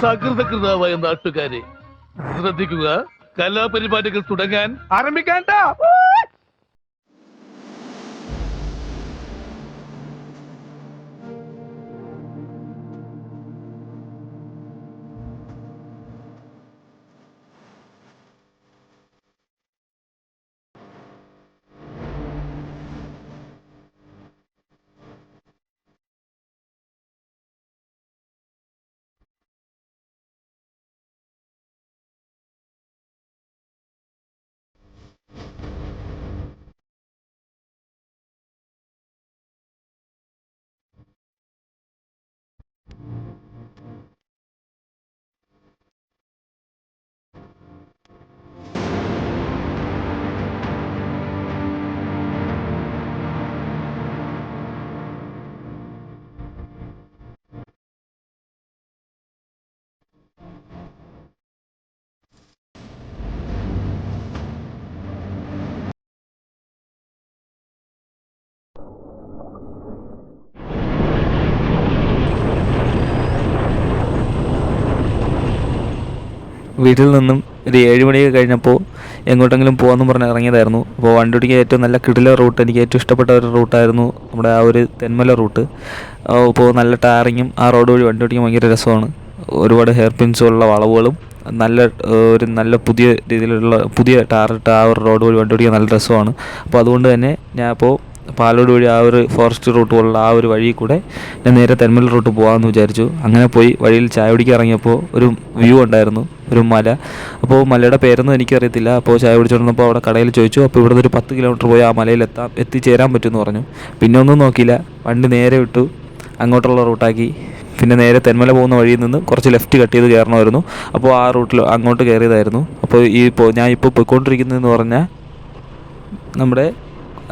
സകൃതകൃതാവായ നാട്ടുകാരെ ശ്രദ്ധിക്കുക. കലാപരിപാടികൾ തുടങ്ങാൻ ആരംഭിക്കാൻ വീട്ടിൽ നിന്നും ഒരു ഏഴ് മണിയൊക്കെ കഴിഞ്ഞപ്പോൾ എങ്ങോട്ടെങ്കിലും പോകാമെന്ന് പറഞ്ഞ് ഇറങ്ങിയതായിരുന്നു. അപ്പോൾ വണ്ടി ഓടിക്കാൻ ഏറ്റവും നല്ല കിടില റൂട്ട് എനിക്ക് ഏറ്റവും ഇഷ്ടപ്പെട്ട ഒരു റൂട്ടായിരുന്നു നമ്മുടെ ആ ഒരു തെന്മല റൂട്ട്. അപ്പോൾ നല്ല ടാറിങ്ങും ആ റോഡ് വഴി വണ്ടി ഓടിക്കാൻ ഭയങ്കര രസമാണ്. ഒരുപാട് ഹെയർ പിൻസുള്ള വളവുകളും നല്ല ഒരു നല്ല പുതിയ രീതിയിലുള്ള പുതിയ ടാറിട്ട് ആ ഒരു റോഡ് വഴി വണ്ടി ഓടിക്കാൻ നല്ല രസമാണ്. അപ്പോൾ അതുകൊണ്ട് തന്നെ ഞാൻ ഇപ്പോൾ പാലോട് വഴി ആ ഒരു ഫോറസ്റ്റ് റൂട്ട് പോലുള്ള ആ ഒരു വഴി കൂടെ ഞാൻ നേരെ തെന്മല റൂട്ട് പോകാമെന്ന് വിചാരിച്ചു. അങ്ങനെ പോയി വഴിയിൽ ചായ കുടിക്കാൻ ഇറങ്ങിയപ്പോൾ ഒരു വ്യൂ ഉണ്ടായിരുന്നു ഒരു മല. അപ്പോൾ മലയുടെ പേരൊന്നും എനിക്കറിയത്തില്ല. അപ്പോൾ ചായ കുടിച്ചുകൊണ്ടിരുന്നപ്പോൾ അവിടെ കടയിൽ ചോദിച്ചു അപ്പോൾ ഇവിടുന്ന് ഒരു പത്ത് കിലോമീറ്റർ പോയി ആ മലയിൽ എത്താം എത്തിച്ചേരാൻ പറ്റുമെന്ന് പറഞ്ഞു. പിന്നെ ഒന്നും നോക്കിയില്ല. വണ്ടി നേരെ വിട്ടു അങ്ങോട്ടുള്ള റൂട്ടാക്കി പിന്നെ നേരെ തെന്മല പോകുന്ന വഴിയിൽ നിന്ന് കുറച്ച് ലെഫ്റ്റ് കട്ട് ചെയ്ത് കയറണമായിരുന്നു. അപ്പോൾ ആ റൂട്ടിൽ അങ്ങോട്ട് കയറിയതായിരുന്നു. അപ്പോൾ ഈ ഞാൻ ഇപ്പോൾ പോയിക്കൊണ്ടിരിക്കുന്നതെന്ന് പറഞ്ഞാൽ നമ്മുടെ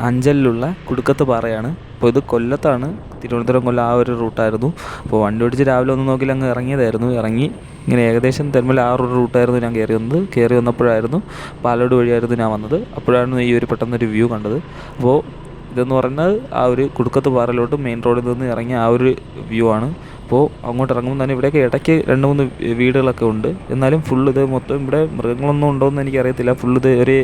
അഞ്ചലിലുള്ള കുടുക്കത്ത് പാറയാണ്. അപ്പോൾ ഇത് കൊല്ലത്താണ്. തിരുവനന്തപുരം കൊല്ലം ആ ഒരു റൂട്ടായിരുന്നു. അപ്പോൾ വണ്ടി ഓടിച്ച് രാവിലെ ഒന്നും നോക്കില്ല അങ്ങ് ഇറങ്ങിയതായിരുന്നു. ഇറങ്ങി ഇങ്ങനെ ഏകദേശം തെന്മല ആ ഒരു റൂട്ടായിരുന്നു ഞാൻ കയറി വന്നത്. കയറി വന്നപ്പോഴായിരുന്നു പാലോട് വഴിയായിരുന്നു ഞാൻ വന്നത്. അപ്പോഴാണ് ഈ ഒരു പെട്ടെന്നൊരു വ്യൂ കണ്ടത്. അപ്പോൾ ഇതെന്ന് പറയുന്നത് ആ ഒരു കുടുക്കത്ത് പാറയിലോട്ട് മെയിൻ റോഡിൽ നിന്ന് ഇറങ്ങിയ ആ ഒരു വ്യൂ ആണ്. അപ്പോൾ അങ്ങോട്ട് ഇറങ്ങുമ്പോൾ തന്നെ ഇവിടെയൊക്കെ ഇടയ്ക്ക് രണ്ട് മൂന്ന് വീടുകളൊക്കെ ഉണ്ട്. എന്നാലും ഫുൾ ഇത് മൊത്തം ഇവിടെ മൃഗങ്ങളൊന്നും ഉണ്ടോയെന്ന് എനിക്കറിയത്തില്ല. ഫുൾ ഇത് ഒരു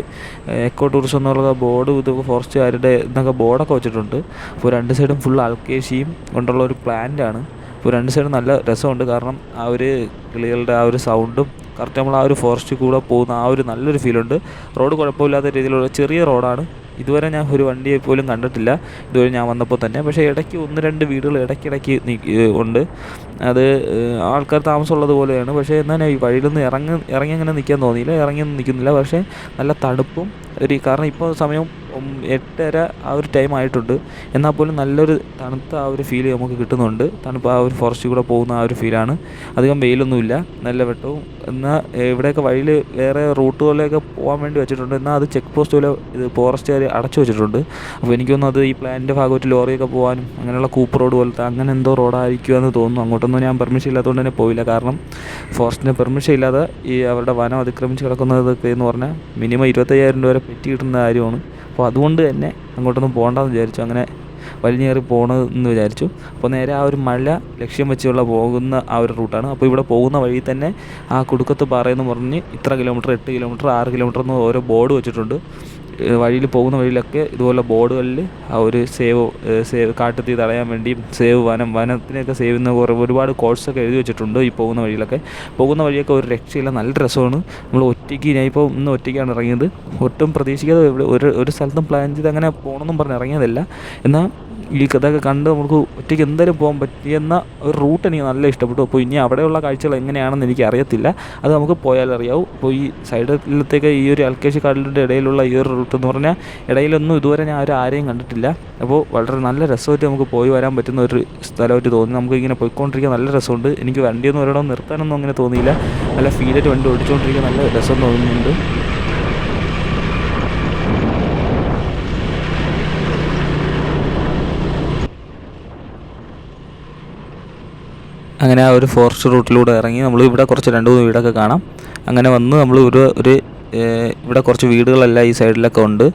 എക്കോ ടൂറിസം എന്നുള്ള ബോർഡ് ഇത് ഫോറസ്റ്റുകാരുടെ എന്നൊക്കെ ബോർഡൊക്കെ വെച്ചിട്ടുണ്ട്. അപ്പോൾ രണ്ട് സൈഡും ഫുൾ അൽക്കേശിയും കൊണ്ടുള്ള ഒരു പ്ലാന്റ് ആണ്. അപ്പോൾ രണ്ട് സൈഡും നല്ല രസമുണ്ട്. കാരണം ആ ഒരു കിളികളുടെ ആ ഒരു സൗണ്ടും കറക്റ്റ് നമ്മൾ ആ ഒരു ഫോറസ്റ്റിൽ കൂടെ പോകുന്ന ആ ഒരു നല്ലൊരു ഫീലുണ്ട് റോഡ് കുഴപ്പമില്ലാത്ത രീതിയിലുള്ള ചെറിയ റോഡാണ് ഇതുവരെ ഞാൻ ഒരു വണ്ടിയെ പോലും കണ്ടിട്ടില്ല. ഇതുവരെ ഞാൻ വന്നപ്പോൾ തന്നെ. പക്ഷേ ഇടയ്ക്ക് ഒന്ന് രണ്ട് വീടുകൾ ഇടയ്ക്കിടയ്ക്ക് ഉണ്ട്. അത് ആൾക്കാർ താമസമുള്ളത് പോലെയാണ്. പക്ഷേ എന്നാൽ ഈ വഴിയിലൊന്നും ഇറങ്ങി ഇറങ്ങി അങ്ങനെ നിൽക്കാൻ തോന്നിയില്ല. ഇറങ്ങിയൊന്നും നിൽക്കുന്നില്ല. പക്ഷേ നല്ല തണുപ്പും ഒരു കാരണം ഇപ്പോൾ സമയം എട്ടര ആ ഒരു ടൈം ആയിട്ടുണ്ട്. എന്നാൽ പോലും നല്ലൊരു തണുത്ത ആ ഒരു ഫീൽ നമുക്ക് കിട്ടുന്നുണ്ട്. തണുപ്പ് ആ ഒരു ഫോറസ്റ്റിൽ കൂടെ പോകുന്ന ആ ഒരു ഫീലാണ് അധികം വെയിലൊന്നുമില്ല. നല്ല വെട്ടവും. എന്നാൽ ഇവിടെയൊക്കെ വഴിയിൽ വേറെ റൂട്ടുകളിലൊക്കെ പോകാൻ വേണ്ടി വെച്ചിട്ടുണ്ട്. എന്നാൽ അത് ചെക്ക് പോസ്റ്റ് പോലെ ഇത് ഫോറസ്റ്റുകാർ അടച്ചു വെച്ചിട്ടുണ്ട്. അപ്പോൾ എനിക്കൊന്നും അത് ഈ പ്ലാനിന്റെ ഭാഗമായിട്ട് ലോറിയൊക്കെ പോകാനും അങ്ങനെയുള്ള കൂപ്പ് റോഡ് പോലത്തെ അങ്ങനെ എന്തോ റോഡായിരിക്കുമെന്ന് തോന്നുന്നു. അങ്ങോട്ടൊന്നും ഞാൻ പെർമിഷൻ ഇല്ലാത്തതുകൊണ്ട് തന്നെ പോയില്ല. കാരണം ഫോറസ്റ്റിന് പെർമിഷൻ ഇല്ലാതെ ഈ അവരുടെ വനം അതിക്രമിച്ച് കിടക്കുന്നതൊക്കെ എന്ന് പറഞ്ഞാൽ മിനിമം ഇരുപത്തയ്യായിരം രൂപ വരെ പെറ്റി കിട്ടുന്ന കാര്യമാണ്. അപ്പോൾ അതുകൊണ്ട് തന്നെ അങ്ങോട്ടൊന്നും പോകണ്ടെന്ന് വിചാരിച്ചു. അങ്ങനെ വലിഞ്ഞേറി പോകണമെന്ന് വിചാരിച്ചു. അപ്പോൾ നേരെ ആ ഒരു മഴ ലക്ഷ്യം വെച്ചുള്ള പോകുന്ന ആ ഒരു റൂട്ടാണ്. അപ്പോൾ ഇവിടെ പോകുന്ന വഴി തന്നെ ആ കുടുക്കത്ത് പാറയെന്ന് പറഞ്ഞ് ഇത്ര കിലോമീറ്റർ എട്ട് കിലോമീറ്റർ ആറ് കിലോമീറ്റർ എന്ന് ഓരോ ബോർഡ് വെച്ചിട്ടുണ്ട്. വഴിയിൽ പോകുന്ന വഴിയിലൊക്കെ ഇതുപോലെ ബോർഡുകളിൽ ആ ഒരു സേവ് സേവ് കാട്ടുതീ തടയാൻ വേണ്ടിയും സേവ് വനം വനത്തിനെയൊക്കെ സേവ് ചെയ്യുന്ന കുറേ ഒരുപാട് കോഴ്സൊക്കെ എഴുതി വെച്ചിട്ടുണ്ട് ഈ പോകുന്ന വഴിയിലൊക്കെ. പോകുന്ന വഴിയൊക്കെ ഒരു രക്ഷയില്ല നല്ല രസമാണ്. നമ്മൾ ഒറ്റയ്ക്ക് ഞാനിപ്പോൾ ഇന്ന് ഒറ്റയ്ക്കാണ് ഇറങ്ങിയത്. ഒട്ടും പ്രതീക്ഷിക്കാതെ ഒരു ഒരു സ്ഥലത്തും പ്ലാൻ ചെയ്ത് അങ്ങനെ പോകണമെന്നും പറഞ്ഞ് ഇറങ്ങിയതല്ല. എന്നാൽ ഈ ഇതൊക്കെ കണ്ട് നമുക്ക് ഒറ്റയ്ക്ക് എന്തായാലും പോകാൻ പറ്റിയെന്ന ഒരു റൂട്ട് എനിക്ക് നല്ല ഇഷ്ടപ്പെട്ടു. അപ്പോൾ ഇനി അവിടെയുള്ള കാഴ്ചകൾ എങ്ങനെയാണെന്ന് എനിക്ക് അറിയത്തില്ല. അത് നമുക്ക് പോയാൽ അറിയാവും. അപ്പോൾ ഈ സൈഡിലത്തേക്ക് ഈ ഒരു അൽക്കേശി കാടിന്റെ ഇടയിലുള്ള ഈ ഒരു റൂട്ട് എന്ന് പറഞ്ഞാൽ ഇടയിലൊന്നും ഇതുവരെ ഞാൻ ഒരു ആരെയും കണ്ടിട്ടില്ല. അപ്പോൾ വളരെ നല്ല രസമായിട്ട് നമുക്ക് പോയി വരാൻ പറ്റുന്ന ഒരു സ്ഥലമായിട്ട് തോന്നി നമുക്ക് ഇങ്ങനെ പോയിക്കൊണ്ടിരിക്കാൻ നല്ല രസമുണ്ട്. എനിക്ക് വണ്ടിയൊന്നും ഒരിടം നിർത്താനൊന്നും അങ്ങനെ തോന്നിയില്ല. നല്ല ഫീലായിട്ട് വണ്ടി ഓടിച്ചുകൊണ്ടിരിക്കാൻ നല്ല രസം തോന്നുന്നുണ്ട്. അങ്ങനെ ആ ഒരു ഫോറസ്റ്റ് റൂട്ടിലൂടെ ഇറങ്ങി നമ്മൾ ഇവിടെ കുറച്ച് രണ്ട് മൂന്ന് വീടൊക്കെ കാണാം. അങ്ങനെ വന്ന് നമ്മൾ ഒരു ഒരു ഇവിടെ കുറച്ച് വീടുകളെല്ലാം ഈ സൈഡിലൊക്കെ ഉണ്ട്.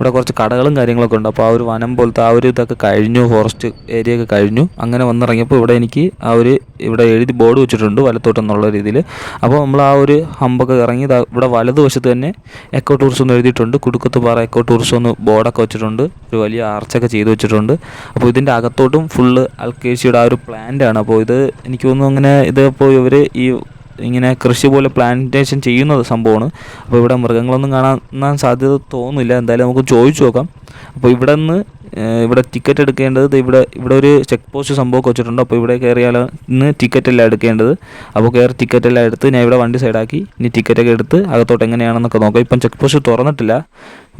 ഇവിടെ കുറച്ച് കടകളും കാര്യങ്ങളൊക്കെ ഉണ്ട്. അപ്പോൾ ആ ഒരു വനം പോലത്തെ ആ ഒരു ഇതൊക്കെ കഴിഞ്ഞു. ഫോറസ്റ്റ് ഏരിയ ഒക്കെ കഴിഞ്ഞു. അങ്ങനെ വന്നിറങ്ങിയപ്പോൾ ഇവിടെ എനിക്ക് ആ ഒരു ഇവിടെ എഴുതി ബോർഡ് വെച്ചിട്ടുണ്ട് വലത്തോട്ടെന്നുള്ള രീതിയിൽ. അപ്പോൾ നമ്മൾ ആ ഒരു ഹമ്പൊക്കെ ഇറങ്ങി ഇവിടെ വലതുവശത്ത് തന്നെ എക്കോ ടൂറിസം എന്ന് എഴുതിയിട്ടുണ്ട്. കുടുക്കത്ത് പാറ എക്കോ ടൂറിസം എന്ന് ബോർഡൊക്കെ വെച്ചിട്ടുണ്ട്. ഒരു വലിയ ആർച്ചൊക്കെ ചെയ്ത് വെച്ചിട്ടുണ്ട്. അപ്പോൾ ഇതിന്റെ അകത്തോട്ടും ഫുള്ള് അൽക്കേഷിയുടെ ആ ഒരു പ്ലാന്റ് ആണ്. അപ്പോൾ ഇത് എനിക്ക് തോന്നുന്നു അങ്ങനെ ഇത് ഇവർ ഈ ഇങ്ങനെ കൃഷി പോലെ പ്ലാന്റേഷൻ ചെയ്യുന്ന സംഭവമാണ്. അപ്പോൾ ഇവിടെ മൃഗങ്ങളൊന്നും കാണാൻ സാധ്യത തോന്നുന്നില്ല. എന്തായാലും നമുക്ക് ചോദിച്ചു നോക്കാം. അപ്പോൾ ഇവിടെ നിന്ന് ഇവിടെ ടിക്കറ്റ് എടുക്കേണ്ടത് ഇവിടെ ഇവിടെ ഒരു ചെക്ക് പോസ്റ്റ് സംഭവമൊക്കെ വെച്ചിട്ടുണ്ട്. അപ്പോൾ ഇവിടെ കയറിയാലും ടിക്കറ്റ് എല്ലാം എടുക്കേണ്ടത്. അപ്പോൾ കയറി ടിക്കറ്റ് എല്ലാം എടുത്ത് ഞാൻ ഇവിടെ വണ്ടി സൈഡാക്കി ഇനി ടിക്കറ്റൊക്കെ എടുത്ത് അകത്തോട്ട് എങ്ങനെയാണെന്നൊക്കെ നോക്കാം. ഇപ്പം ചെക്ക് പോസ്റ്റ് തുറന്നിട്ടില്ല.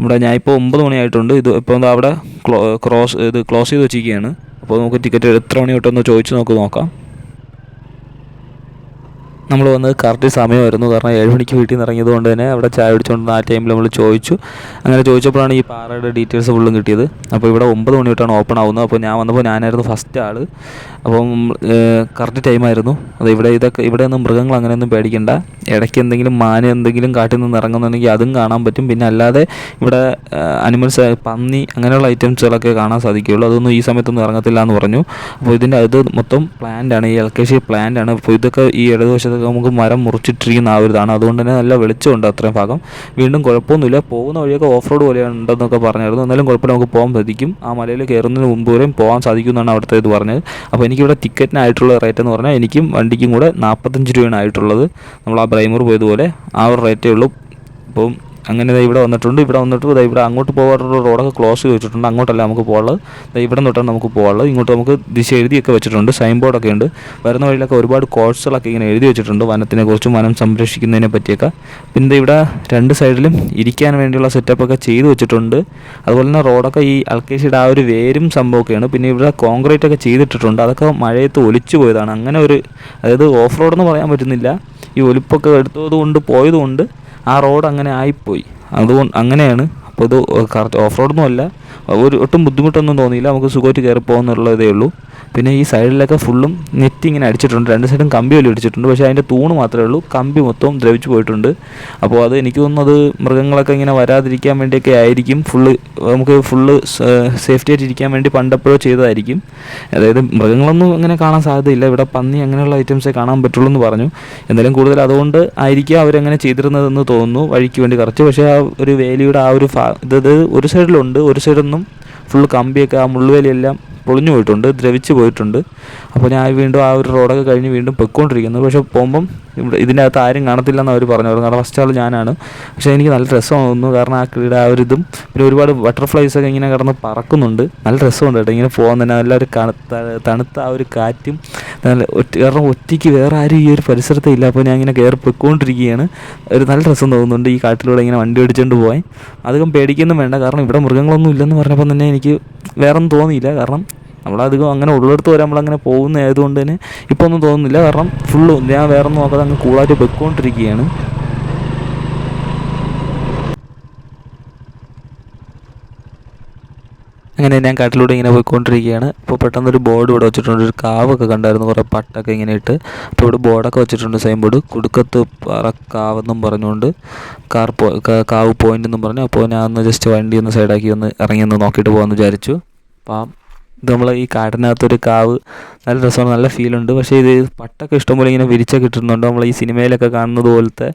ഇവിടെ ഞാൻ ഇപ്പോൾ ഒമ്പത് മണിയായിട്ടുണ്ട്. ഇത് ഇപ്പോൾ അവിടെ ക്രോസ് ഇത് ക്ലോസ് ചെയ്ത് വെച്ചിരിക്കുകയാണ്. അപ്പോൾ നമുക്ക് ടിക്കറ്റ് എത്ര മണി തൊട്ടൊന്ന് ചോദിച്ച് നമുക്ക് നോക്കാം. നമ്മൾ വന്നത് കറക്റ്റ് സമയമായിരുന്നു കാരണം ഏഴ് മണിക്ക് വീട്ടിൽ നിന്ന് ഇറങ്ങിയത് കൊണ്ട് തന്നെ അവിടെ ചായ കുടിച്ചുകൊണ്ട് ആ ടൈമിൽ നമ്മൾ ചോദിച്ചു. അങ്ങനെ ചോദിച്ചപ്പോഴാണ് ഈ പാറയുടെ ഡീറ്റെയിൽസ് ഫുള്ളും കിട്ടിയത്. അപ്പോൾ ഇവിടെ ഒമ്പത് മണി തൊട്ടാണ് ഓപ്പൺ ആവുന്നത്. അപ്പോൾ ഞാൻ വന്നപ്പോൾ ഞാനായിരുന്നു ഫസ്റ്റ് ആൾ അപ്പം കറക്റ്റ് ടൈമായിരുന്നു അത് ഇവിടെ ഇതൊക്കെ ഇവിടെ ഒന്നും മൃഗങ്ങൾ അങ്ങനെയൊന്നും പേടിക്കണ്ട. ഇടയ്ക്ക് എന്തെങ്കിലും മാന എന്തെങ്കിലും കാട്ടിൽ നിന്ന് ഇറങ്ങുന്നുണ്ടെങ്കിൽ അതും കാണാൻ പറ്റും. പിന്നെ അല്ലാതെ ഇവിടെ അനിമൽസ് പന്നി അങ്ങനെയുള്ള ഐറ്റംസുകളൊക്കെ കാണാൻ സാധിക്കുകയുള്ളൂ. അതൊന്നും ഈ സമയത്തൊന്നും ഇറങ്ങത്തില്ല എന്ന് പറഞ്ഞു. അപ്പോൾ ഇതിന്റെ അത് മൊത്തം പ്ലാന്റ് ആണ്. ഈ എൽക്കേഷി പ്ലാന്റ് ആണ്. അപ്പോൾ ഇതൊക്കെ ഈ ഇടതുവശത്തൊക്കെ നമുക്ക് മരം മുറിച്ചിട്ടിരിക്കുന്ന ആ ഒരു ഇതാണ്. അതുകൊണ്ട് തന്നെ നല്ല വെളിച്ചമുണ്ട് അത്രയും ഭാഗം. വീണ്ടും കുഴപ്പമൊന്നുമില്ല. പോകുന്ന വഴിയൊക്കെ ഓഫ് റോഡ് പോലെ ഉണ്ടെന്നൊക്കെ പറഞ്ഞായിരുന്നു. എന്നാലും കുഴപ്പമില്ല. നമുക്ക് പോകാൻ സാധിക്കും ആ മലയിൽ കയറുന്നതിന് മുമ്പ് വരെയും പോകാൻ സാധിക്കും എന്നാണ് അവിടുത്തെ ഇത് പറഞ്ഞത്. അപ്പോൾ എനിക്കിവിടെ ടിക്കറ്റിനായിട്ടുള്ള റേറ്റ് എന്ന് പറഞ്ഞാൽ എനിക്കും വണ്ടിക്കും കൂടെ നാൽപ്പത്തഞ്ച് രൂപയാണ് ആയിട്ടുള്ളത്. നമ്മൾ ആ ബ്രൈമൂർ പോയതുപോലെ ആ ഒരു റേറ്റേ ഉള്ളൂ. അപ്പം അങ്ങനെ ഇവിടെ വന്നിട്ടുണ്ട് ഇവിടെ വന്നിട്ട് ഇവിടെ അങ്ങോട്ട് പോകാനുള്ള റോഡൊക്കെ ക്ലോസ് ചെയ്ത് വെച്ചിട്ടുണ്ട്. അങ്ങോട്ടല്ല നമുക്ക് പോകാനുള്ളത്. ഇവിടെ തൊട്ടാണ് നമുക്ക് പോകാനുള്ളത്. ഇങ്ങോട്ട് നമുക്ക് ദിശ എഴുതിയൊക്കെ വെച്ചിട്ടുണ്ട് സൈൻ ബോർഡൊക്കെ ഉണ്ട്. വരുന്ന വഴിയിലൊക്കെ ഒരുപാട് കോഴ്സുകളൊക്കെ ഇങ്ങനെ എഴുതി വെച്ചിട്ടുണ്ട് വനത്തിനെ കുറിച്ചും വനം സംരക്ഷിക്കുന്നതിനെ പറ്റിയൊക്കെ. പിന്നെ ഇവിടെ രണ്ട് സൈഡിലും ഇരിക്കാൻ വേണ്ടിയുള്ള സെറ്റപ്പൊക്കെ ചെയ്തു വെച്ചിട്ടുണ്ട്. അതുപോലെ തന്നെ റോഡൊക്കെ ഈ അൽക്കേശിയുടെ ആ ഒരു വേരും സംഭവമൊക്കെയാണ്. പിന്നെ ഇവിടെ കോൺക്രീറ്റ് ഒക്കെ ചെയ്തിട്ടിട്ടുണ്ട്. അതൊക്കെ മഴയത്ത് ഒലിച്ചു പോയതാണ്. അങ്ങനെ ഒരു അതായത് ഓഫ് റോഡ് എന്ന് പറയാൻ പറ്റുന്നില്ല. ഈ ഒലിപ്പൊക്കെ എടുത്തത് കൊണ്ട് പോയതുകൊണ്ട് ആ റോഡ് അങ്ങനെ ആയിപ്പോയി. അതുകൊണ്ട് അങ്ങനെയാണ്. അപ്പോൾ ഇത് കറക്റ്റ് ഓഫ് റോഡൊന്നും അല്ല ഒരു ഒട്ടും ബുദ്ധിമുട്ടൊന്നും തോന്നിയില്ല. നമുക്ക് സുഖമായിട്ട് കയറി പോകുന്നുള്ള ഇതേ ഉള്ളൂ. പിന്നെ ഈ സൈഡിലൊക്കെ ഫുള്ളും നെറ്റ് ഇങ്ങനെ അടിച്ചിട്ടുണ്ട്. രണ്ട് സൈഡും കമ്പി വലിയ അടിച്ചിട്ടുണ്ട് പക്ഷേ അതിന്റെ തൂണ് മാത്രമേ ഉള്ളൂ. കമ്പി മൊത്തം ദ്രവിച്ചു പോയിട്ടുണ്ട്. അപ്പോൾ അത് എനിക്ക് തോന്നുന്നത് മൃഗങ്ങളൊക്കെ ഇങ്ങനെ വരാതിരിക്കാൻ വേണ്ടിയൊക്കെ ആയിരിക്കും. ഫുള്ള് നമുക്ക് ഫുള്ള് സേഫ്റ്റി ആയിട്ട് ഇരിക്കാൻ വേണ്ടി പണ്ടെപ്പോഴോ ചെയ്തതായിരിക്കും. അതായത് മൃഗങ്ങളൊന്നും അങ്ങനെ കാണാൻ സാധ്യതയില്ല. ഇവിടെ പന്നി അങ്ങനെയുള്ള ഐറ്റംസേ കാണാൻ പറ്റുള്ളൂ എന്ന് പറഞ്ഞു. എന്തായാലും കൂടുതൽ അതുകൊണ്ട് ആയിരിക്കും അവരങ്ങനെ ചെയ്തിരുന്നതെന്ന് തോന്നുന്നു. വഴിക്ക് വേണ്ടി കറച്ച്. പക്ഷേ ആ ഒരു വേലിയുടെ ആ ഒരു ഇത് ഒരു സൈഡിലുണ്ട് ഒരു സൈഡൊന്നും ഫുൾ കമ്പിയൊക്കെ ആ മുള്ളുവേലിയെല്ലാം പൊളിഞ്ഞു പോയിട്ടുണ്ട് ദ്രവിച്ച് പോയിട്ടുണ്ട്. അപ്പോൾ ഞാൻ വീണ്ടും ആ ഒരു റോഡൊക്കെ കഴിഞ്ഞ് വീണ്ടും പൊയ്ക്കൊണ്ടിരിക്കുന്നു. പക്ഷേ പോകുമ്പം ഇവിടെ ഇതിനകത്ത് ആരും കാണത്തില്ലെന്ന് അവർ പറഞ്ഞു. കാരണം ഫസ്റ്റ് ആൾ ഞാനാണ്. പക്ഷേ എനിക്ക് നല്ല രസം തോന്നുന്നു കാരണം ആ കിളിയുടെ ആ ഒരു ഇതും. പിന്നെ ഒരുപാട് ബട്ടർഫ്ലൈസ് ഒക്കെ ഇങ്ങനെ കിടന്ന് പറക്കുന്നുണ്ട്. നല്ല രസമുണ്ട് കേട്ടോ. ഇങ്ങനെ പോകാൻ തന്നെ നല്ല ഒരു തണുത്ത ആ ഒരു കാറ്റും. നല്ല ഒറ്റ കാരണം ഒറ്റയ്ക്ക് വേറെ ആരും ഈ ഒരു പരിസരത്തെ ഇല്ല. അപ്പോൾ ഞാൻ ഇങ്ങനെ കയറി പൊയ്ക്കൊണ്ടിരിക്കുകയാണ്. ഒരു നല്ല രസം തോന്നുന്നുണ്ട് ഈ കാട്ടിലൂടെ ഇങ്ങനെ വണ്ടി ഓടിച്ചുകൊണ്ട് പോകാൻ അധികം പേടിക്കൊന്നും വേണ്ട. കാരണം ഇവിടെ മൃഗങ്ങളൊന്നും ഇല്ലെന്ന് പറഞ്ഞപ്പോൾ തന്നെ എനിക്ക് വേറെ ഒന്നും തോന്നിയില്ല. കാരണം നമ്മളധികം അങ്ങനെ ഉള്ളിടത്ത് വരെ നമ്മളങ്ങനെ പോകുന്ന ആയതുകൊണ്ട് തന്നെ ഇപ്പോൾ ഒന്നും തോന്നുന്നില്ല. കാരണം ഫുള്ള് ഞാൻ വേറെ നോക്കാതെ അങ്ങ് കൂളായിട്ട് വെക്കൊണ്ടിരിക്കുകയാണ് അങ്ങനെ ഞാൻ കാട്ടിലൂടെ ഇങ്ങനെ പോയിക്കൊണ്ടിരിക്കുകയാണ്. ഇപ്പോൾ പെട്ടെന്ന് ഒരു ബോർഡ് ഇവിടെ വെച്ചിട്ടുണ്ട്. ഒരു കാവൊക്കെ കണ്ടായിരുന്നു കുറേ പട്ടൊക്കെ ഇങ്ങനെ ഇട്ട്. അപ്പോൾ ഇവിടെ ബോർഡൊക്കെ വെച്ചിട്ടുണ്ട് സൈൻ ബോർഡ് കുടുക്കത്ത് പാറ കാവെന്നും പറഞ്ഞുകൊണ്ട്. കാർ പോ കാവ് പോയിന്റ് എന്നും പറഞ്ഞു. അപ്പോൾ ഞാൻ ഒന്ന് ജസ്റ്റ് വണ്ടി ഒന്ന് സൈഡാക്കി ഒന്ന് ഇറങ്ങി ഒന്ന് നോക്കിയിട്ട് പോകാമെന്ന് വിചാരിച്ചു. അപ്പം ഇത് നമ്മൾ ഈ കാടിനകത്തൊരു കാവ്. നല്ല രസമാണ് നല്ല ഫീലുണ്ട് പക്ഷേ ഇത് പട്ടൊക്കെ ഇഷ്ടംപോലെ ഇങ്ങനെ വിരിച്ച ഇട്ടിരുന്നുണ്ട് നമ്മൾ ഈ സിനിമയിലൊക്കെ കാണുന്നത് പോലത്തെ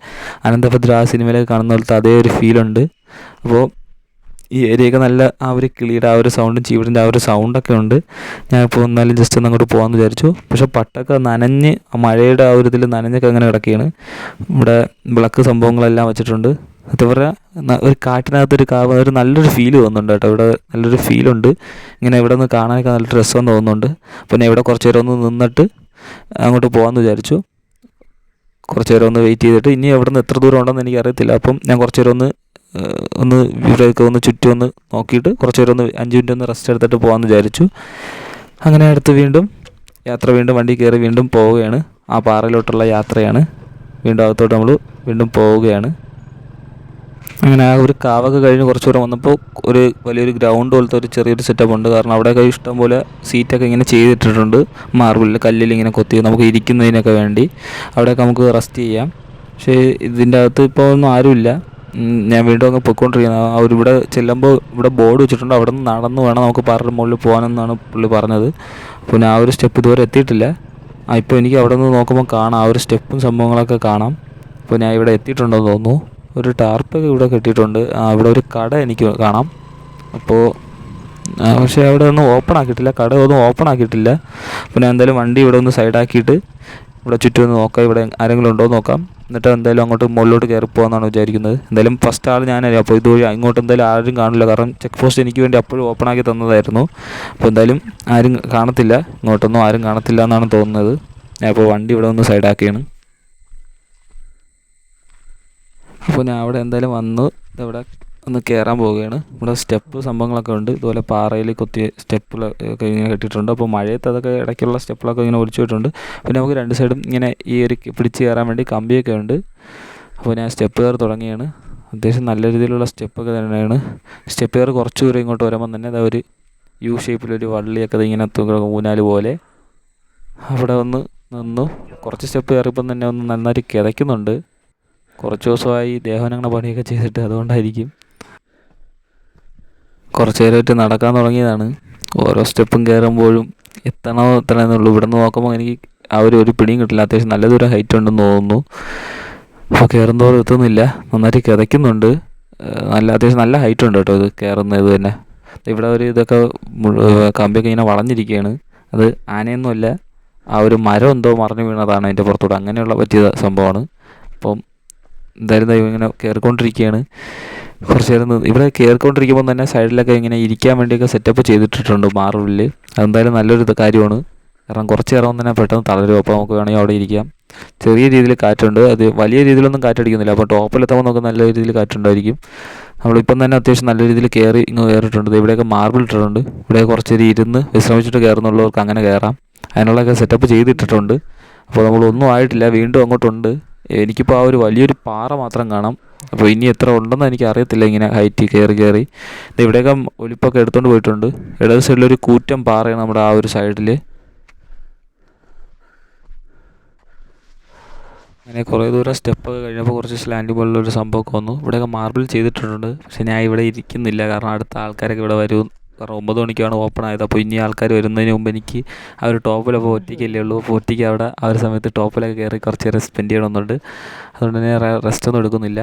അനന്തഭദ്ര ആ സിനിമയിലൊക്കെ കാണുന്ന പോലത്തെ അതേ ഒരു ഫീലുണ്ട് അപ്പോൾ ഈ ഏരിയയൊക്കെ നല്ല ആ ഒരു കിളിയുടെ ആ ഒരു സൗണ്ടും ചീവിടിന്റെ ആ ഒരു സൗണ്ടൊക്കെ ഉണ്ട്. ഞാൻ ഇപ്പോൾ എന്നാലും ജസ്റ്റ് ഒന്ന് അങ്ങോട്ട് പോകാമെന്ന് വിചാരിച്ചു. പക്ഷേ പട്ടൊക്കെ നനഞ്ഞ് മഴയുടെ ആ ഒരു ഇതിൽ നനഞ്ഞൊക്കെ അങ്ങനെ കിടക്കുകയാണ് ഇവിടെ വിളക്ക് സംഭവങ്ങളെല്ലാം വെച്ചിട്ടുണ്ട്. സത്യം പറഞ്ഞാൽ ഒരു കാട്ടിനകത്തൊരു കാവ് ഒരു നല്ലൊരു ഫീൽ തോന്നുന്നുണ്ട് കേട്ടോ. ഇവിടെ നല്ലൊരു ഫീലുണ്ട് ഇങ്ങനെ ഇവിടെ നിന്ന് കാണാനൊക്കെ നല്ല രസം തോന്നുന്നുണ്ട്. പിന്നെ ഇവിടെ കുറച്ച് നേരം ഒന്ന് നിന്നിട്ട് അങ്ങോട്ട് പോകാമെന്ന് വിചാരിച്ചു. കുറച്ച് നേരം ഒന്ന് വെയിറ്റ് ചെയ്തിട്ട് ഇനി എവിടെ നിന്ന് എത്ര ദൂരം ഉണ്ടെന്ന് എനിക്ക് അറിയത്തില്ല. അപ്പം ഞാൻ കുറച്ച് നേരം ഒന്ന് ഒന്ന് ഇവിടെയൊക്കെ ഒന്ന് ചുറ്റും ഒന്ന് നോക്കിയിട്ട് കുറച്ച് നേരം ഒന്ന് അഞ്ച് മിനിറ്റ് ഒന്ന് റെസ്റ്റ് എടുത്തിട്ട് പോകാമെന്ന് വിചാരിച്ചു. അങ്ങനെ അടുത്ത് വീണ്ടും യാത്ര വീണ്ടും വണ്ടി കയറി വീണ്ടും പോവുകയാണ്. ആ പാറയിലോട്ടുള്ള യാത്രയാണ്. വീണ്ടും അകത്തോട്ട് നമ്മൾ വീണ്ടും പോവുകയാണ്. അങ്ങനെ ആ ഒരു കാവൊക്കെ കഴിഞ്ഞ് കുറച്ച് ദൂരം വന്നപ്പോൾ ഒരു വലിയൊരു ഗ്രൗണ്ട് പോലത്തെ ഒരു ചെറിയൊരു സെറ്റപ്പ് ഉണ്ട്. കാരണം അവിടെയൊക്കെ ഇഷ്ടം പോലെ സീറ്റൊക്കെ ഇങ്ങനെ ചെയ്തിട്ടിട്ടുണ്ട്. മാർബിളിൽ കല്ലിൽ ഇങ്ങനെ കൊത്തി നമുക്ക് ഇരിക്കുന്നതിനൊക്കെ വേണ്ടി. അവിടെയൊക്കെ നമുക്ക് റെസ്റ്റ് ചെയ്യാം. പക്ഷേ ഇതിന്റെ അകത്ത് ഇപ്പോൾ ഒന്നും ആരുമില്ല. ഞാൻ വീണ്ടും അങ്ങ് പൊയ്ക്കൊണ്ടിരിക്കുന്നത് ഒരു ഇവിടെ ചെല്ലുമ്പോൾ ഇവിടെ ബോർഡ് വെച്ചിട്ടുണ്ട്. അവിടെ നിന്ന് നടന്ന് വേണം നമുക്ക് പാറയുടെ മുകളിൽ പോകാനെന്നാണ് പുള്ളി പറഞ്ഞത്. പിന്നെ ആ ഒരു സ്റ്റെപ്പ് ഇതുവരെ എത്തിയിട്ടില്ല. ആ ഇപ്പോൾ എനിക്ക് അവിടെ നിന്ന് നോക്കുമ്പോൾ കാണാം. ആ ഒരു സ്റ്റെപ്പും സംഭവങ്ങളൊക്കെ കാണാം. അപ്പോൾ ഞാൻ ഇവിടെ എത്തിയിട്ടുണ്ടെന്ന് തോന്നുന്നു. ഒരു ടാർപ്പൊക്കെ ഇവിടെ കെട്ടിയിട്ടുണ്ട്. അവിടെ ഒരു കട എനിക്ക് കാണാം. അപ്പോൾ പക്ഷെ അവിടെ ഒന്നും ഓപ്പൺ ആക്കിയിട്ടില്ല. കട ഒന്നും ഓപ്പൺ ആക്കിയിട്ടില്ല. പിന്നെ എന്തായാലും വണ്ടി ഇവിടെ ഒന്ന് സൈഡാക്കിയിട്ട് ഇവിടെ ചുറ്റും ഒന്ന് നോക്കാം. ഇവിടെ ആരെങ്കിലും ഉണ്ടോ എന്ന് നോക്കാം. എന്നിട്ട് എന്തായാലും അങ്ങോട്ട് മുകളിലോട്ട് കയറി പോകാമെന്നാണ് വിചാരിക്കുന്നത്. എന്തായാലും ഫസ്റ്റ് ആൾ ഞാനറിയാം അപ്പോൾ ഇതുവഴി അങ്ങോട്ട് എന്തായാലും ആരും കാണില്ല. കാരണം ചെക്ക് പോസ്റ്റ് എനിക്ക് വേണ്ടി അപ്പോഴും ഓപ്പൺ ആക്കി തന്നതായിരുന്നു. അപ്പോൾ എന്തായാലും ആരും കാണത്തില്ല. ഇങ്ങോട്ടൊന്നും ആരും കാണത്തില്ല എന്നാണ് തോന്നുന്നത്. ഞാൻ ഇപ്പോൾ വണ്ടി ഇവിടെ ഒന്ന് സൈഡാക്കിയാണ് അപ്പോൾ ഞാൻ അവിടെ എന്തായാലും വന്ന്. ഇതവിടെ ഒന്ന് കയറാൻ പോവുകയാണ്. ഇവിടെ സ്റ്റെപ്പ് സംഭവങ്ങളൊക്കെ ഉണ്ട്. ഇതുപോലെ പാറയിൽ കൊത്തിയ സ്റ്റെപ്പിലൊക്കെ ഇങ്ങനെ കെട്ടിയിട്ടുണ്ട്. അപ്പോൾ മഴയത്ത് അതൊക്കെ ഇടയ്ക്കുള്ള സ്റ്റെപ്പിലൊക്കെ ഇങ്ങനെ ഒളിച്ചു പോയിട്ടുണ്ട്. പിന്നെ നമുക്ക് രണ്ട് സൈഡും ഇങ്ങനെ ഈ ഒരു പിടിച്ച് കയറാൻ വേണ്ടി കമ്പിയൊക്കെ ഉണ്ട്. അപ്പോൾ ഞാൻ സ്റ്റെപ്പ് കയറി തുടങ്ങിയാണ്. അത്യാവശ്യം നല്ല രീതിയിലുള്ള സ്റ്റെപ്പൊക്കെ തന്നെയാണ്. സ്റ്റെപ്പ് കയറി കുറച്ച് ദൂരം ഇങ്ങോട്ട് വരുമ്പോൾ തന്നെ അതായത് ഒരു യു ഷേപ്പിലൊരു വള്ളിയൊക്കെ ഇങ്ങനെ ഊനാല് പോലെ. അവിടെ ഒന്ന് നിന്നു. കുറച്ച് സ്റ്റെപ്പ് കയറിയപ്പം തന്നെ ഒന്ന് നന്നായിട്ട് കിതയ്ക്കുന്നുണ്ട്. കുറച്ച് ദിവസമായി ദേഹനങ്ങനെ പണിയൊക്കെ ചെയ്തിട്ട് അതുകൊണ്ടായിരിക്കും. കുറച്ച് നേരമായിട്ട് നടക്കാൻ തുടങ്ങിയതാണ്. ഓരോ സ്റ്റെപ്പും കയറുമ്പോഴും എത്തണോ എത്തണമെന്നുള്ളൂ ഇവിടെ നിന്ന് നോക്കുമ്പോൾ എനിക്ക് ആ ഒരു ഒരു പിടിയും കിട്ടില്ല. അത്യാവശ്യം നല്ല ദൂരം ഹൈറ്റ് ഉണ്ടെന്ന് തോന്നുന്നു. അപ്പോൾ കയറുന്നതോറും എത്തുന്നില്ല. നന്നായിട്ട് കിതയ്ക്കുന്നുണ്ട്. നല്ല അത്യാവശ്യം നല്ല ഹൈറ്റ് ഉണ്ട് കേട്ടോ ഇത് കയറുന്നത് തന്നെ. ഇവിടെ ഒരു ഇതൊക്കെ കമ്പിയൊക്കെ ഇങ്ങനെ വളഞ്ഞിരിക്കുകയാണ് അത് ആനയൊന്നുമല്ല. ആ ഒരു മരം എന്തോ മറിഞ്ഞു വീണതാണ് അതിന്റെ പുറത്തൂടെ. അങ്ങനെയുള്ള പറ്റിയ സംഭവമാണ്. അപ്പം എന്തായാലും ദൈവം ഇങ്ങനെ കയറിക്കൊണ്ടിരിക്കുകയാണ് കുറച്ച് നേരം ഇവിടെ കയറിക്കൊണ്ടിരിക്കുമ്പോൾ തന്നെ സൈഡിലൊക്കെ ഇങ്ങനെ ഇരിക്കാൻ വേണ്ടിയൊക്കെ സെറ്റപ്പ് ചെയ്തിട്ടിട്ടുണ്ട് മാർബിളിൽ അതെന്തായാലും നല്ലൊരു കാര്യമാണ്. കാരണം കുറച്ച് നേരം തന്നെ പെട്ടെന്ന് തളരും. അപ്പോൾ നമുക്ക് വേണമെങ്കിൽ അവിടെ ഇരിക്കാം. ചെറിയ രീതിയിൽ കാറ്റുണ്ട്. അത് വലിയ രീതിയിലൊന്നും കാറ്റടിക്കുന്നില്ല. അപ്പോൾ ടോപ്പിലെത്തുമ്പോൾ നമുക്ക് നല്ല രീതിയിൽ കാറ്റുണ്ടായിരിക്കും. നമ്മളിപ്പം തന്നെ അത്യാവശ്യം നല്ല രീതിയിൽ കയറി ഇങ്ങ് കയറിയിട്ടുണ്ട് ഇവിടെയൊക്കെ മാർബിൾ ഇട്ടിട്ടുണ്ട്. ഇവിടെ കുറച്ച് നേരം ഇരുന്ന് വിശ്രമിച്ചിട്ട് കയറുന്നുള്ളവർക്ക് അങ്ങനെ കയറാം അതിനുള്ളതൊക്കെ സെറ്റപ്പ് ചെയ്തിട്ടിട്ടുണ്ട്. അപ്പോൾ നമ്മളൊന്നും ആയിട്ടില്ല. വീണ്ടും അങ്ങോട്ടുണ്ട്. എനിക്കിപ്പോൾ ആ ഒരു വലിയൊരു പാറ മാത്രം കാണാം. അപ്പോൾ ഇനി എത്ര ഉണ്ടെന്ന് എനിക്ക് അറിയത്തില്ല ഇങ്ങനെ ഹൈറ്റ് കയറി കയറി. ദേ ഇവിടെയൊക്കെ ഒലിപ്പൊക്കെ എടുത്തുകൊണ്ട് പോയിട്ടുണ്ട്. ഇടത് സൈഡിലൊരു കൂറ്റം പാറയാണ് നമ്മുടെ ആ ഒരു സൈഡിൽ അങ്ങനെ കുറേ ദൂരം സ്റ്റെപ്പൊക്കെ കഴിഞ്ഞപ്പോൾ കുറച്ച് സ്ലാൻഡ് പോലുള്ളൊരു സംഭവമൊക്കെ വന്നു. ഇവിടെയൊക്കെ മാർബിൾ ചെയ്തിട്ടുണ്ട്. പക്ഷേ ഞാൻ ഇവിടെ ഇരിക്കുന്നില്ല. കാരണം അടുത്ത ആൾക്കാരൊക്കെ ഇവിടെ വരും കാരണം ഒമ്പത് മണിക്കാണ് ഓപ്പൺ ആയത്. അപ്പോൾ ഇനി ആൾക്കാർ വരുന്നതിന് മുമ്പ് എനിക്ക് ആ ഒരു ടോപ്പിലപ്പോൾ ഒറ്റയ്ക്കല്ലേ ഉള്ളൂ. അപ്പോൾ ഒറ്റയ്ക്ക് അവിടെ ആ ഒരു സമയത്ത് ടോപ്പിലൊക്കെ കയറി കുറച്ച് നേരം സ്പെൻഡ് ചെയ്യണമെന്നുണ്ട്. അതുകൊണ്ട് തന്നെ റെസ്റ്റ് ഒന്നും എടുക്കുന്നില്ല.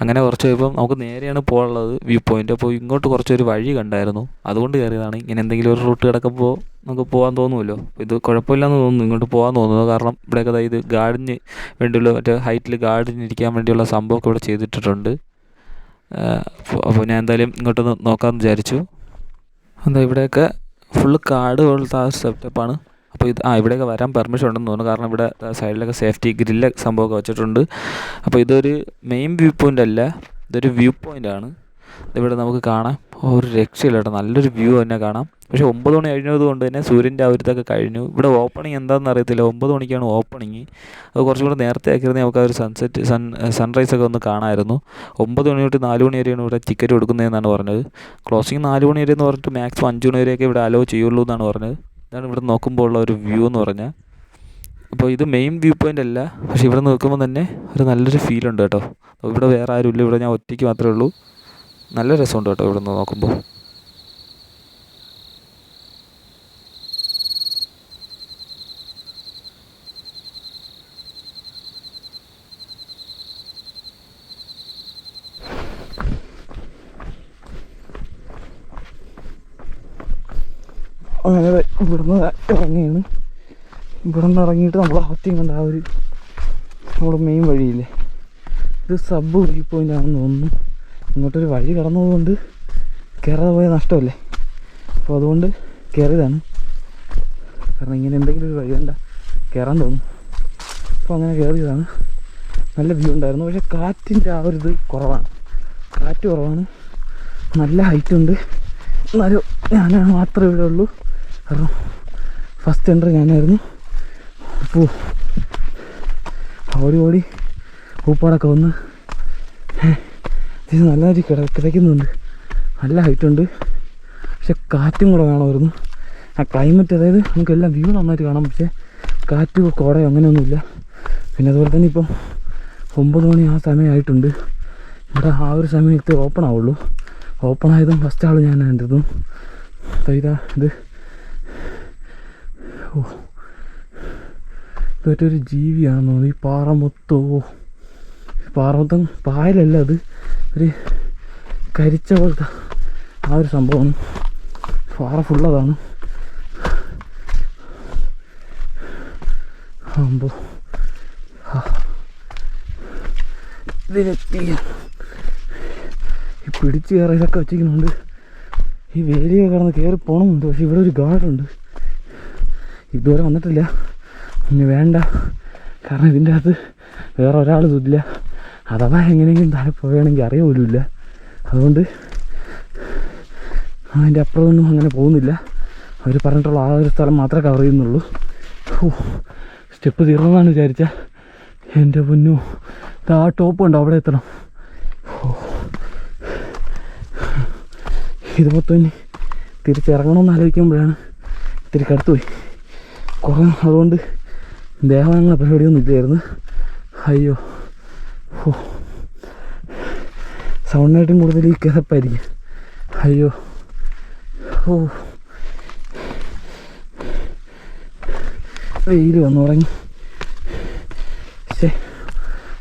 അങ്ങനെ കുറച്ച് കഴിയുമ്പം നമുക്ക് നേരെയാണ് പോകാനുള്ളത് വ്യൂ പോയിന്റ് അപ്പോൾ ഇങ്ങോട്ട് കുറച്ചൊരു വഴി കണ്ടായിരുന്നു. അതുകൊണ്ട് കയറിയതാണ്. ഇങ്ങനെ എന്തെങ്കിലും ഒരു റൂട്ട് കിടക്കുമ്പോൾ നമുക്ക് പോകാൻ തോന്നുമല്ലോ. ഇത് കുഴപ്പമില്ലെന്ന് തോന്നുന്നു. ഇങ്ങോട്ട് പോകാൻ തോന്നുന്നു. കാരണം ഇവിടെയൊക്കെ ഇത് ഗാർഡിന് വേണ്ടിയുള്ള മറ്റേ ഹൈറ്റിൽ ഗാർഡിന് ഇരിക്കാൻ വേണ്ടിയുള്ള സംഭവമൊക്കെ ഇവിടെ ചെയ്തിട്ടുണ്ട് അപ്പോൾ ഞാൻ എന്തായാലും ഇങ്ങോട്ടൊന്ന് നോക്കാമെന്ന് വിചാരിച്ചു. എന്താ ഇവിടെയൊക്കെ ഫുള്ള് കാട് പോലത്തെ ആ സെറ്റപ്പാണ് അപ്പോൾ ഇത് ആ ഇവിടെയൊക്കെ വരാൻ പെർമിഷൻ ഉണ്ടെന്ന് തോന്നുന്നു. കാരണം ഇവിടെ സൈഡിലൊക്കെ സേഫ്റ്റി ഗ്രില്ല് സംഭവമൊക്കെ വെച്ചിട്ടുണ്ട്. അപ്പോൾ ഇതൊരു മെയിൻ വ്യൂ പോയിന്റ് അല്ല ഇതൊരു വ്യൂ പോയിന്റ് ആണ്. ഇവിടെ നമുക്ക് കാണാം. ഒരു രക്ഷയില്ല കേട്ടോ. നല്ലൊരു വ്യൂ തന്നെ കാണാം. പക്ഷെ ഒമ്പത് മണി കഴിഞ്ഞത് കൊണ്ട് തന്നെ സൂര്യന്റെ ഇതൊക്കെ കഴിഞ്ഞു. ഇവിടെ ഓപ്പണിങ് എന്താണെന്ന് അറിയത്തില്ല. ഒമ്പത് മണിക്കാണ് ഓപ്പണിങ് അത് കുറച്ചും കൂടെ നേരത്തെ ആക്കിയിരുന്നെങ്കിൽ നമുക്ക് ആ ഒരു സൺസെറ്റ് സൺ സൺറൈസ് ഒക്കെ ഒന്ന് കാണാമായിരുന്നു. ഒമ്പത് മണി തൊട്ട് നാല് മണി വരെയാണ് ഇവിടെ ടിക്കറ്റ് കൊടുക്കുന്നതെന്നാണ് പറഞ്ഞത്. ക്ലോസിങ് നാല് മണി വരെ എന്ന് പറഞ്ഞിട്ട് മാക്സിമം അഞ്ച് മണി വരെയൊക്കെ ഇവിടെ അലോ ചെയ്യുള്ളൂ എന്നാണ് പറഞ്ഞത്. ഇതാണ് ഇവിടെ നോക്കുമ്പോൾ ഉള്ള ഒരു വ്യൂ എന്ന് പറഞ്ഞാൽ. അപ്പോൾ ഇത് മെയിൻ വ്യൂ പോയിന്റ് അല്ല. പക്ഷേ ഇവിടെ നോക്കുമ്പോൾ തന്നെ ഒരു നല്ലൊരു ഫീൽ ഉണ്ട് കേട്ടോ. ഇവിടെ വേറെ ആരുമില്ല. ഇവിടെ ഞാൻ ഒറ്റയ്ക്ക് മാത്രമേ ഉള്ളൂ. നല്ല രസമുണ്ട് കേട്ടോ ഇവിടെ നിന്ന് നോക്കുമ്പോൾ. അങ്ങനെ ഇവിടുന്ന് ഇറങ്ങിയാണ്. ഇവിടുന്ന് ഇറങ്ങിയിട്ട് നമ്മൾ ആദ്യം കണ്ട ആ ഒരു നമ്മുടെ മെയിൻ വഴിയില്ലേ. ഇത് സബ് വഴി പോയിന്റ് ആണെന്ന് തോന്നുന്നു. ഇങ്ങോട്ടൊരു വഴി കടന്നതുകൊണ്ട് കയറാതെ പോയ നഷ്ടമല്ലേ? അപ്പോൾ അതുകൊണ്ട് കയറിയതാണ് കാരണം ഇങ്ങനെ എന്തെങ്കിലും ഒരു വഴി കണ്ട കയറാൻ തോന്നും. അപ്പോൾ അങ്ങനെ കയറിയതാണ് നല്ല വ്യൂ ഉണ്ടായിരുന്നു. പക്ഷേ കാറ്റിന്റെ ആ ഒരു ഇത് കുറവാണ്. കാറ്റ് കുറവാണ്. നല്ല ഹൈറ്റ് ഉണ്ട്. എന്നാലും ഞാൻ മാത്രമേ ഇവിടെ ഉള്ളൂ. കാരണം ഫസ്റ്റ് എൻട്രി ഞാനായിരുന്നു. അപ്പോൾ ഓടി ഓടി പൂപ്പാടൊക്കെ വന്ന് ഇത് നല്ല രീതി കിട കിടക്കുന്നുണ്ട്. നല്ല ഹൈറ്റ് ഉണ്ട്. പക്ഷെ കാറ്റും കൂടെ വേണമായിരുന്നു. ആ ക്ലൈമറ്റ് അതായത് നമുക്കെല്ലാം വ്യൂ നന്നായിട്ട് കാണാം. പക്ഷേ കാറ്റ് കുടയോ അങ്ങനെയൊന്നുമില്ല. പിന്നെ അതുപോലെ തന്നെ ഇപ്പം ഒമ്പത് മണി ആ സമയമായിട്ടുണ്ട്. ഇവിടെ ആ ഒരു സമയത്ത് ഓപ്പൺ ആവുള്ളൂ. ഓപ്പൺ ആയതും ഫസ്റ്റ് ആൾ ഞാൻ എന്റെ ഇതും ഇതാ ഇത്. ഓ. ഇതൊരു ജീവിയാണെന്ന് തോന്നുന്നു. ഈ പാറ മൊത്തം ഓ. പാറ പായലല്ല അത്. ഒരു കരിച്ച പോലത്തെ ആ ഒരു സംഭവമാണ്. പാറ ഫുള്ളതാണ്. ആകുമ്പോൾ. ഇതിനെത്തി ഈ പിടിച്ച് കയറി ഇതൊക്കെ വെച്ചിരിക്കുന്നുണ്ട്. ഈ വേലിയൊക്കെ കടന്ന് കയറി പോകണമെന്നുണ്ട് പക്ഷെ ഇവിടെ ഒരു ഗാർഡുണ്ട് ഇതുവരെ വന്നിട്ടില്ല. ഇനി വേണ്ട. കാരണം ഇതിന്റെ അകത്ത് വേറെ ഒരാൾ ഇല്ല അഥവാ എങ്ങനെയെങ്കിലും താഴെ പോവുകയാണെങ്കിൽ അറിയ പോലുമില്ല. അതുകൊണ്ട് അതിന്റെ അപ്പുറമൊന്നും അങ്ങനെ പോകുന്നില്ല. അവർ പറഞ്ഞിട്ടുള്ള ആ ഒരു സ്ഥലം മാത്രമേ കവർ ചെയ്യുന്നുള്ളൂ. സ്റ്റെപ്പ് തീർന്നതാണ് വിചാരിച്ച. എന്റെ പൊന്നു ആ ടോപ്പ് ഉണ്ട്? അവിടെ എത്തണം. ഇത് മൊത്തം ഇനി തിരിച്ചിറങ്ങണമെന്ന് ആലോചിക്കുമ്പോഴാണ് ഇത്തിരി കടുത്തുപോയി കുറേ അതുകൊണ്ട് ദേഹം അങ്ങനെ പരിപാടിയൊന്നും ഇല്ലായിരുന്നു. അയ്യോ. സൗണ്ടിനായിട്ടും കൂടുതൽ ഈ കിതപ്പായിരിക്കും അയ്യോ. ഓ വെയിൽ വന്നു തുടങ്ങി. ശേ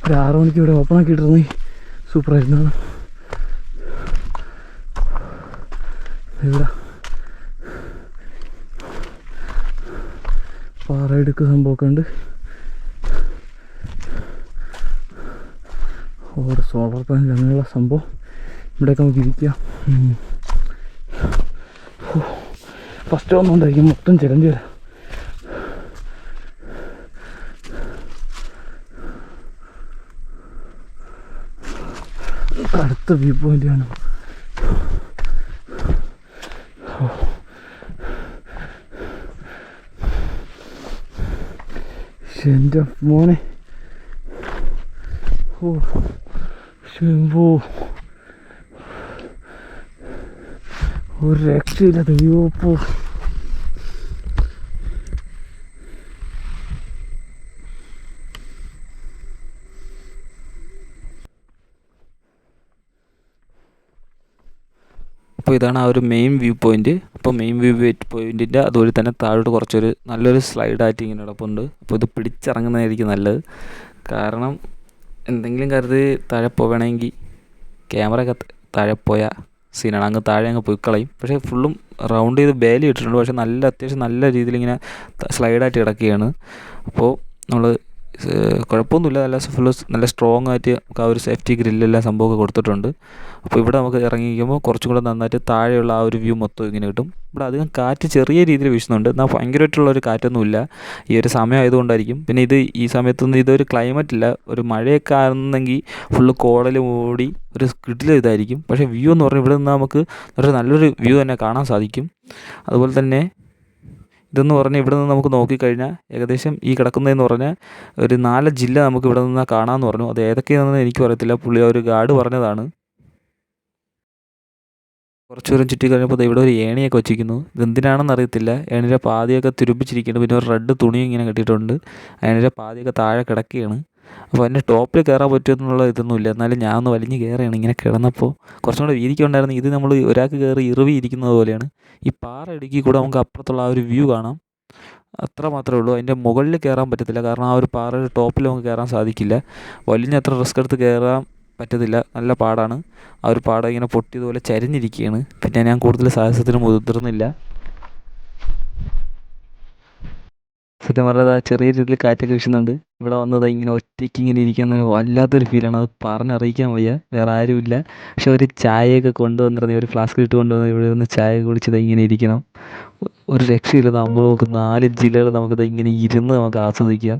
ഒരു ആറു മണിക്ക് ഇവിടെ ഓപ്പൺ ആക്കിയിട്ടിരുന്നെങ്കിൽ സൂപ്പറായിരുന്നു ഇവിടെ പാറയെടുക്ക് സംഭവമൊക്കെ ഉണ്ട്. ഓരോ സോളർ പാനൽ അങ്ങനെയുള്ള സംഭവം ഇവിടെയൊക്കെ നമുക്ക് ഇരിക്കാം ഫസ്റ്റ് ഒന്നുണ്ടായിരിക്കും മൊത്തം ചിലഞ്ച് വരാം. അടുത്ത വ്യൂ പോയിന്റ് ആണ്. എന്റെ മോനെ. ഓ ശംഭോ ഒരു രക്ഷയില്ലാത്ത വ്യൂ പോ അപ്പോൾ ഇതാണ് ആ ഒരു മെയിൻ വ്യൂ പോയിന്റ് അപ്പോൾ മെയിൻ വ്യൂ പോയിന്റിന്റെ അതുപോലെ തന്നെ താഴോട്ട് കുറച്ചൊരു നല്ലൊരു സ്ലൈഡായിട്ട് ഇങ്ങനെ കിടപ്പുണ്ട് അപ്പോൾ ഇത് പിടിച്ചിറങ്ങുന്നതായിരിക്കും നല്ലത്. കാരണം എന്തെങ്കിലും കരുതി താഴെ പോവുകയാണെങ്കിൽ ക്യാമറ ഒക്കെ താഴെ പോയ സീനാണ് അങ്ങ് താഴെ അങ്ങ് പോയി കളയും. പക്ഷേ ഫുള്ളും റൗണ്ട് ചെയ്ത് ബേലി ഇട്ടിട്ടുണ്ട്. പക്ഷേ നല്ല അത്യാവശ്യം നല്ല രീതിയിൽ ഇങ്ങനെ സ്ലൈഡായിട്ട് കിടക്കുകയാണ്. അപ്പോൾ നമ്മൾ കുഴപ്പമൊന്നുമില്ല. നല്ല ഫുള്ള് നല്ല സ്ട്രോങ് ആയിട്ട് നമുക്ക് ആ ഒരു സേഫ്റ്റി ഗ്രില്ലെല്ലാം സംഭവമൊക്കെ കൊടുത്തിട്ടുണ്ട്. അപ്പോൾ ഇവിടെ നമുക്ക് ഇറങ്ങിക്കുമ്പോൾ കുറച്ചും കൂടെ നന്നായിട്ട് താഴെയുള്ള ആ ഒരു വ്യൂ മൊത്തം ഇങ്ങനെ കിട്ടും. ഇവിടെ അധികം കാറ്റ് ചെറിയ രീതിയിൽ വീശുന്നുണ്ട്. എന്നാൽ ഭയങ്കരമായിട്ടുള്ള ഒരു കാറ്റൊന്നുമില്ല. ഈ ഒരു സമയം ആയതുകൊണ്ടായിരിക്കും പിന്നെ ഇത് ഈ സമയത്തൊന്നും ഇതൊരു ക്ലൈമറ്റ് ഇല്ല. ഒരു മഴയൊക്കെ ആണെന്നെങ്കിൽ ഫുള്ള് കോടൽ മൂടി ഒരു കിടില ഇതായിരിക്കും. പക്ഷേ വ്യൂ എന്ന് പറഞ്ഞാൽ ഇവിടെ നിന്ന് നമുക്ക് ഒരു നല്ലൊരു വ്യൂ തന്നെ കാണാൻ സാധിക്കും. അതുപോലെ തന്നെ ഇതെന്ന് പറഞ്ഞാൽ ഇവിടെ നിന്ന് നമുക്ക് നോക്കിക്കഴിഞ്ഞാൽ ഏകദേശം ഈ കിടക്കുന്നതെന്ന് പറഞ്ഞാൽ ഒരു നാല് ജില്ല നമുക്ക് ഇവിടെ നിന്ന് കാണാമെന്ന് പറഞ്ഞു. അത് ഏതൊക്കെയാണെന്ന് എനിക്ക് അറിയത്തില്ല. പുള്ളി ഒരു ഗാർഡ് പറഞ്ഞതാണ്. കുറച്ച് ദൂരം ചുറ്റി കഴിഞ്ഞപ്പോൾ ഇവിടെ ഒരു ഏണിയൊക്കെ വെച്ചിരിക്കുന്നു. ഇതെന്തിനാണെന്ന് അറിയത്തില്ല. ഏണിയുടെ പാതിയൊക്കെ തുരുപ്പിച്ചിരിക്കുന്നുണ്ട് പിന്നെ ഒരു റെഡ് തുണി ഇങ്ങനെ കെട്ടിയിട്ടുണ്ട്. ഏണിയുടെ പാതിയൊക്കെ താഴെ കിടക്കുകയാണ്. അപ്പോൾ എന്റെ ടോപ്പിൽ കയറാൻ പറ്റുമെന്നുള്ള ഇതൊന്നുമില്ല. എന്നാലും ഞാൻ ഒന്ന് വലിഞ്ഞ് കയറുകയാണ്. ഇങ്ങനെ കിടന്നപ്പോൾ കുറച്ചും കൂടെ വീതിക്ക് ഉണ്ടായിരുന്നു ഇത് നമ്മൾ ഒരാൾക്ക് കയറി ഇറവി ഇരിക്കുന്നത് പോലെയാണ്. ഈ പാറ ഇടുക്കി കൂടെ നമുക്ക് അപ്പുറത്തുള്ള ആ ഒരു വ്യൂ കാണാം. അത്ര മാത്രമേ ഉള്ളൂ. അതിന്റെ മുകളിൽ കയറാൻ പറ്റത്തില്ല. കാരണം ആ ഒരു പാറയുടെ ടോപ്പിൽ നമുക്ക് കയറാൻ സാധിക്കില്ല. വലിഞ്ഞ അത്ര റിസ്ക് എടുത്ത് കയറാൻ പറ്റത്തില്ല. നല്ല പാടാണ്. ആ ഒരു പാടം ഇങ്ങനെ പൊട്ടിയതുപോലെ ചരിഞ്ഞിരിക്കുകയാണ്. പിന്നെ ഞാൻ കൂടുതൽ സാഹസത്തിന് മുതിർന്നില്ല. സത്യം പറഞ്ഞാൽ ചെറിയ രീതിയിൽ കാറ്റൊക്കെ വീശുന്നുണ്ട്. ഇവിടെ വന്നത് ഇങ്ങനെ ഒറ്റയ്ക്ക് ഇങ്ങനെ ഇരിക്കുന്ന വല്ലാത്തൊരു ഫീലാണ് അത് പറഞ്ഞറിയിക്കാൻ വയ്യ. വേറെ ആരുമില്ല. പക്ഷെ ഒരു ചായയൊക്കെ കൊണ്ടുവന്നിരുന്നു. ഒരു ഫ്ലാസ്ക് ഇട്ട് കൊണ്ടുവന്ന്. ഇവിടെ നിന്ന് ചായ കുടിച്ചത് ഇങ്ങനെ ഇരിക്കണം. ഒരു രക്ഷയില്ല. നമുക്ക് നാല് ജില്ലകൾ നമുക്കിത് ഇങ്ങനെ ഇരുന്ന് നമുക്ക് ആസ്വദിക്കാം.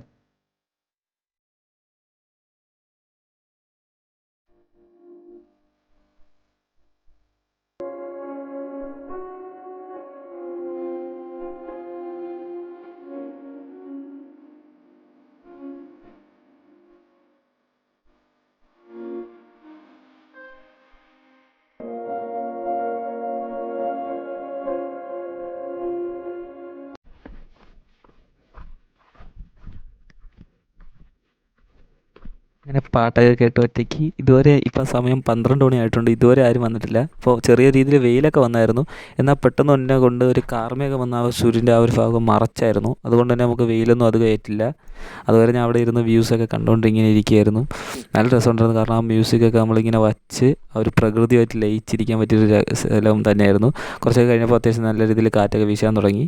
അങ്ങനെ പാട്ടൊക്കെ കേട്ട് ഒറ്റയ്ക്ക് ഇതുവരെ ഇപ്പം സമയം പന്ത്രണ്ട് മണി ആയിട്ടുണ്ട്. ഇതുവരെ ആരും വന്നിട്ടില്ല. അപ്പോൾ ചെറിയ രീതിയിൽ വെയിലൊക്കെ വന്നായിരുന്നു. എന്നാൽ പെട്ടെന്ന് എന്നെ കൊണ്ട് ഒരു കാർമയൊക്കെ വന്ന ആ സൂര്യന്റെ ആ ഒരു ഭാഗം മറച്ചായിരുന്നു. അതുകൊണ്ട് തന്നെ നമുക്ക് വെയിലൊന്നും അത് കയറ്റില്ല. അതുവരെ ഞാൻ അവിടെ ഇരുന്ന് വ്യൂസൊക്കെ കണ്ടുകൊണ്ട് ഇങ്ങനെ ഇരിക്കുകയായിരുന്നു. നല്ല രസമുണ്ടായിരുന്നു. കാരണം ആ മ്യൂസിക്കൊക്കെ നമ്മളിങ്ങനെ വച്ച് ആ ഒരു പ്രകൃതിയായിട്ട് ലയിച്ചിരിക്കാൻ പറ്റിയൊരു സ്ഥലം തന്നെയായിരുന്നു. കുറച്ചൊക്കെ കഴിഞ്ഞപ്പോൾ അത്യാവശ്യം നല്ല രീതിയിൽ കാറ്റൊക്കെ വീശാൻ തുടങ്ങി.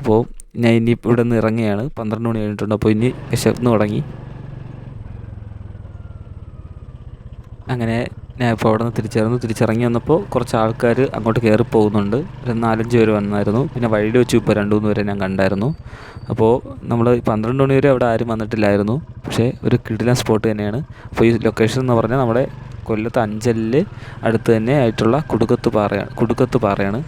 അപ്പോൾ ഞാൻ ഇനി ഇവിടെ നിന്ന് ഇറങ്ങുകയാണ്. പന്ത്രണ്ട് മണി കഴിഞ്ഞിട്ടുണ്ട്. അപ്പോൾ ഇനി വിശപ്പ് തുടങ്ങി. അങ്ങനെ ഞാൻ ഇപ്പോൾ അവിടെ നിന്ന് തിരിച്ചിറങ്ങി തിരിച്ചിറങ്ങി വന്നപ്പോൾ കുറച്ച് ആൾക്കാർ അങ്ങോട്ട് കയറി പോകുന്നുണ്ട്. ഒരു നാലഞ്ച് പേര് വന്നായിരുന്നു. പിന്നെ വഴിയിൽ വെച്ച് ഇപ്പോൾ രണ്ട് മൂന്ന് പേരെ ഞാൻ കണ്ടായിരുന്നു. അപ്പോൾ നമ്മൾ പന്ത്രണ്ട് മണി വരെ അവിടെ ആരും വന്നിട്ടില്ലായിരുന്നു. പക്ഷേ ഒരു കിടിലൻ സ്പോട്ട് തന്നെയാണ്. അപ്പോൾ ഈ ലൊക്കേഷൻ എന്ന് പറഞ്ഞാൽ നമ്മുടെ കൊല്ലത്ത് അഞ്ചലിൽ അടുത്ത് തന്നെ ആയിട്ടുള്ള കുടുക്കത്ത് പാറയാണ് കുടുക്കത്ത് പാറയാണ്.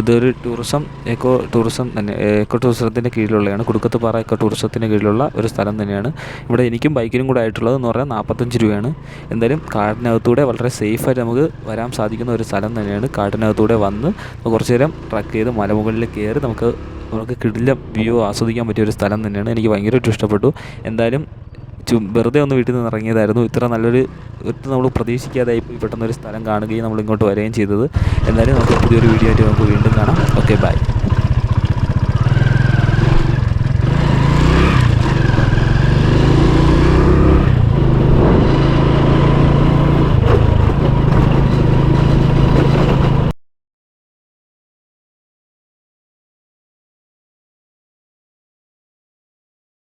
ഇതൊരു ടൂറിസം എക്കോ ടൂറിസം തന്നെ എക്കോ ടൂറിസത്തിന്റെ കീഴിലുള്ളതാണ് കുടുക്കത്ത് പാറ എക്കോ ടൂറിസത്തിന്റെ കീഴിലുള്ള ഒരു സ്ഥലം തന്നെയാണ്. ഇവിടെ എനിക്കും ബൈക്കിനും കൂടെ ആയിട്ടുള്ളത് എന്ന് പറഞ്ഞാൽ നാൽപ്പത്തഞ്ച് രൂപയാണ്. എന്തായാലും കാടിനകത്തൂടെ വളരെ സേഫായിട്ട് നമുക്ക് വരാൻ സാധിക്കുന്ന ഒരു സ്ഥലം തന്നെയാണ്. കാടിനകത്തൂടെ വന്ന് കുറച്ച് നേരം ട്രക്ക് ചെയ്ത് മലമുകളിൽ കയറി നമുക്ക് നമുക്ക് കിടിലം വ്യൂ ആസ്വദിക്കാൻ പറ്റിയ ഒരു സ്ഥലം തന്നെയാണ്. എനിക്ക് ഭയങ്കരമായിട്ട് ഇഷ്ടപ്പെട്ടു. എന്തായാലും ചു വെറുതെ ഒന്ന് വീട്ടിൽ നിന്ന് ഇറങ്ങിയതായിരുന്നു. ഇത്ര നല്ലൊരു ഒട്ടും നമ്മൾ പ്രതീക്ഷിക്കാതെ ഇപ്പോൾ പെട്ടെന്നൊരു സ്ഥലം കാണുകയും നമ്മൾ ഇങ്ങോട്ട് വരികയും ചെയ്തത്. എന്തായാലും നമുക്ക് പുതിയൊരു വീഡിയോ ആയിട്ട് നമുക്ക് വീണ്ടും കാണാം. Okay bye